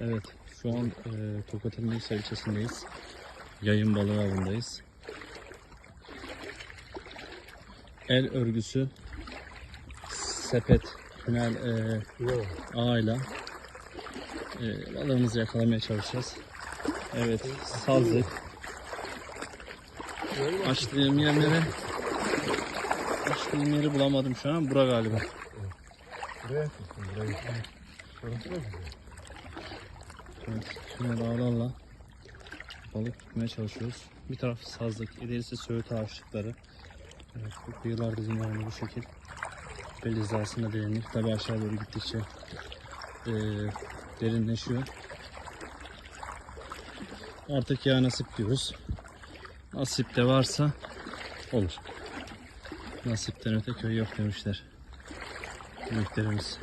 Evet, şu an e, Tokat'ın Nisa ilçesindeyiz. Yayın balığı avındayız. El örgüsü, sepet, tünel e, ağıyla e, balığımızı yakalamaya çalışacağız. Evet, sazlık. Açtığım yerleri açtığım yeri bulamadım şu an. Bura galiba. Buraya. Orası da güzel. Evet, tünel ağlarla balık tutmaya çalışıyoruz. Bir taraf sazlık, ilerisi söğüt ağaçlıkları. Evet, bu kıyılar yani bu şekil. Bel hizasında derinlik. Tabi aşağı doğru gittikçe eee, derinleşiyor. Artık ya nasip diyoruz. Nasip de varsa olur. Nasipten öte köy yok demişler. Büyüklerimiz.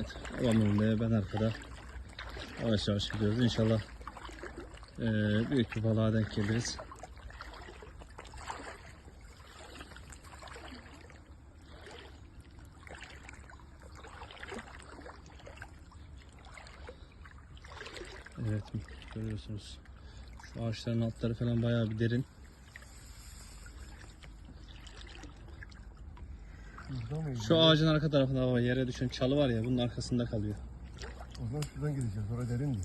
Evet, babam önde, ben arkada. Yavaş yavaş gidiyoruz. İnşallah eee, büyük bir balığa denk geliriz. Evet, görüyorsunuz. Şu ağaçların altları falan bayağı bir derin. Şu ağacın arka tarafında baba yere düşen çalı var ya bunun arkasında kalıyor. O zaman şuradan gideceğiz. Orada derin değil.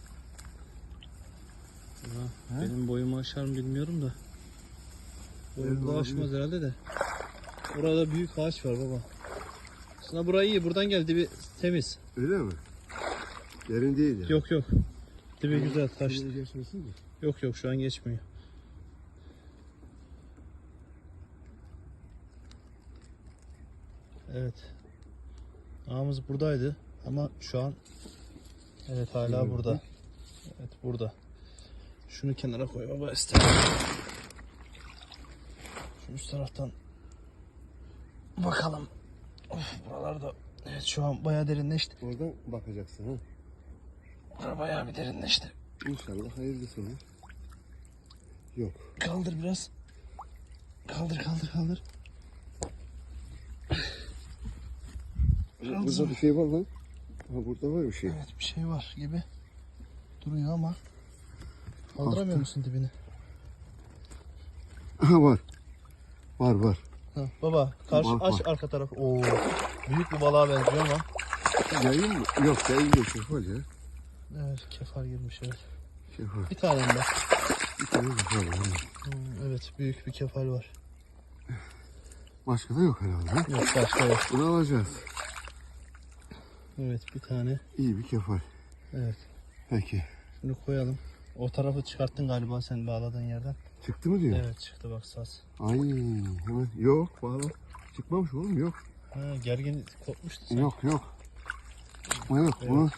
Ya, He? benim boyumu aşar mı bilmiyorum da. Boyum da aşmaz herhalde de. Burada büyük ağaç var baba. Aslında burayı iyi. Buradan geldi bir temiz. Öyle mi? Derin değil yani. Yok yok. Dibi güzel taş. Şimdi geçmesin mi? Yok yok şu an geçmiyor. Evet. Ağımız buradaydı ama şu an evet hala Nerede? burada. Evet burada. Şunu kenara koy baba ister. Şu üst taraftan bakalım. Of buralarda evet şu an bayağı derinleşti. Oradan bakacaksın ha. Bura bayağı bir derinleşti. İnşallah hayırlısı olur. Yok. Kaldır biraz. Kaldır kaldır kaldır. Burada bir şey var lan. Ha, burada var bir şey. Evet bir şey var gibi duruyor ama kaldıramıyor musun dibini? Ha var. Var var. Ha, baba karşı Bak, aç bak. arka tarafı. Oo büyük bir balığa benziyor ama. Yayın mı? Yok yayın değil. Şefal ya. Evet kefal girmiş evet. Şefal. Bir tane de. Bir tane şefal var. Hmm, evet büyük bir kefal var. Başka da yok herhalde. ha? Yok başka yok. Bunu alacağız. Evet bir tane. İyi bir kefal. Evet Peki. şunu koyalım. O tarafı çıkarttın galiba sen bağladığın yerden. Çıktı mı diyor? Evet çıktı bak saz. Ay hemen. Yok bağla. Çıkmamış oğlum yok. Ha, gergin kopmuştu sen. Yok yok. Çıkma yok. Bunu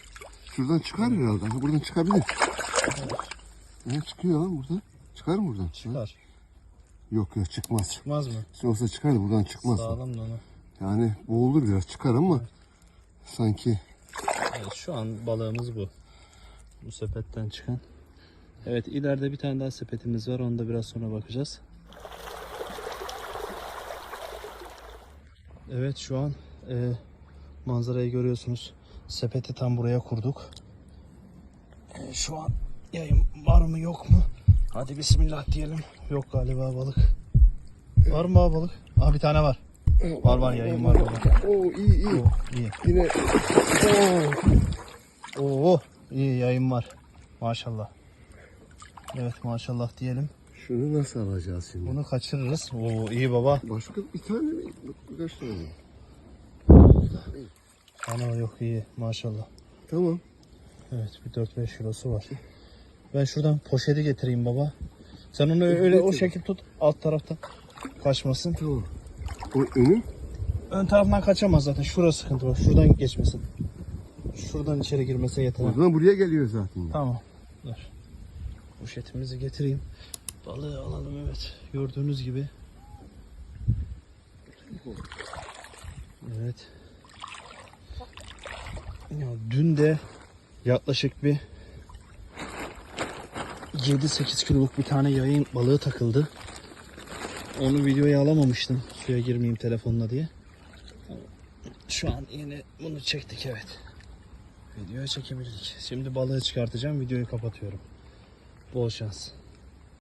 şuradan çıkar herhalde. Ha, buradan çıkabilir. Ne çıkıyor lan buradan? Çıkar mı buradan? Çıkar. Yok yok çıkmaz. Çıkmaz mı? Olsa çıkar da buradan çıkmaz. Sağlam da onu. Yani boğulur biraz çıkar ama sanki Evet şu an balığımız bu. Bu sepetten çıkan. Evet ileride bir tane daha sepetimiz var. Onu da biraz sonra bakacağız. Evet şu an e, manzarayı görüyorsunuz. Sepeti tam buraya kurduk. E, şu an yayın var mı yok mu? Hadi bismillah diyelim. Yok galiba balık. Var mı balık? Aa bir tane var. Var var yayın var baba. Oo iyi iyi. Oo, iyi. Yine Oo, iyi yayın var. Maşallah. Evet maşallah diyelim. şunu nasıl alacağız şimdi? Bunu kaçırırız. Oo iyi baba. Başka bir tane mi? Kaç tane? mi? Ana yok iyi maşallah. Tamam. Evet bir 4-5 kilosu var. Ben şuradan poşeti getireyim baba. Sen onu öyle o şekil tut alt tarafta kaçmasın. Tamam. O önü Ön tarafından kaçamaz zaten. Şurası sıkıntı var. Şuradan geçmesin. Şuradan içeri girmese yeter. o zaman buraya geliyor zaten. Tamam. Dur. Poşetimizi getireyim. Balığı alalım evet. Gördüğünüz gibi. Evet. Ya dün de yaklaşık bir 7-8 kiloluk bir tane yayın balığı takıldı. Onu videoya alamamıştım. Suya girmeyeyim telefonla diye. Şu an yine bunu çektik evet. Videoyu çekebildik. Şimdi balığı çıkartacağım. Videoyu kapatıyorum. Bol şans.